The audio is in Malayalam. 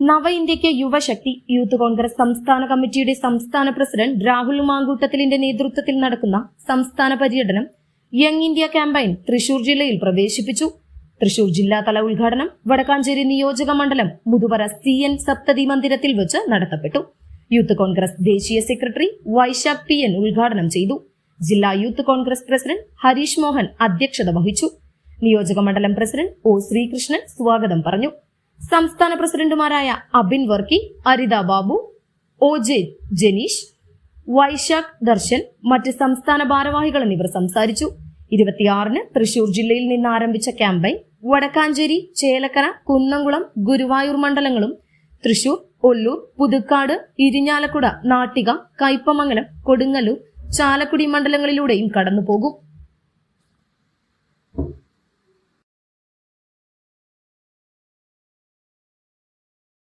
നവ ഇന്ത്യയ്ക്ക് യുവശക്തി യൂത്ത് കോൺഗ്രസ് സംസ്ഥാന കമ്മിറ്റിയുടെ സംസ്ഥാന പ്രസിഡന്റ് രാഹുൽ മാങ്കൂട്ടത്തിലിന്റെ നേതൃത്വത്തിൽ നടക്കുന്ന സംസ്ഥാന പര്യടനം യങ് ഇന്ത്യ ക്യാമ്പയിൻ തൃശൂർ ജില്ലയിൽ പ്രവേശിപ്പിച്ചു. തൃശൂർ ജില്ലാതല ഉദ്ഘാടനം വടക്കാഞ്ചേരി നിയോജക മണ്ഡലം മുതുവറ സി എൻ സപ്തതി മന്ദിരത്തിൽ വെച്ച് നടത്തപ്പെട്ടു. യൂത്ത് കോൺഗ്രസ് ദേശീയ സെക്രട്ടറി വൈശാഖ് പി എൻ ഉദ്ഘാടനം ചെയ്തു. ജില്ലാ യൂത്ത് കോൺഗ്രസ് പ്രസിഡന്റ് ഹരീഷ് മോഹൻ അധ്യക്ഷത വഹിച്ചു. നിയോജക മണ്ഡലം പ്രസിഡന്റ് ഒ ശ്രീകൃഷ്ണൻ സ്വാഗതം പറഞ്ഞു. സംസ്ഥാന പ്രസിഡന്റുമാരായ അബിൻ വർക്കി അരിത ബാബു ഒ ജെ ജനീഷ് വൈശാഖ് ദർശൻ മറ്റ് സംസ്ഥാന ഭാരവാഹികൾ എന്നിവർ സംസാരിച്ചു. ഇരുപത്തിയാറിന് തൃശൂർ ജില്ലയിൽ നിന്ന് ആരംഭിച്ച ക്യാമ്പയിൻ വടക്കാഞ്ചേരി ചേലക്കര കുന്നംകുളം ഗുരുവായൂർ മണ്ഡലങ്ങളും തൃശൂർ ഒല്ലൂർ പുതുക്കാട് ഇരിഞ്ഞാലക്കുട നാട്ടിക കൈപ്പമംഗലം കൊടുങ്ങല്ലൂർ ചാലക്കുടി മണ്ഡലങ്ങളിലൂടെയും കടന്നുപോകും.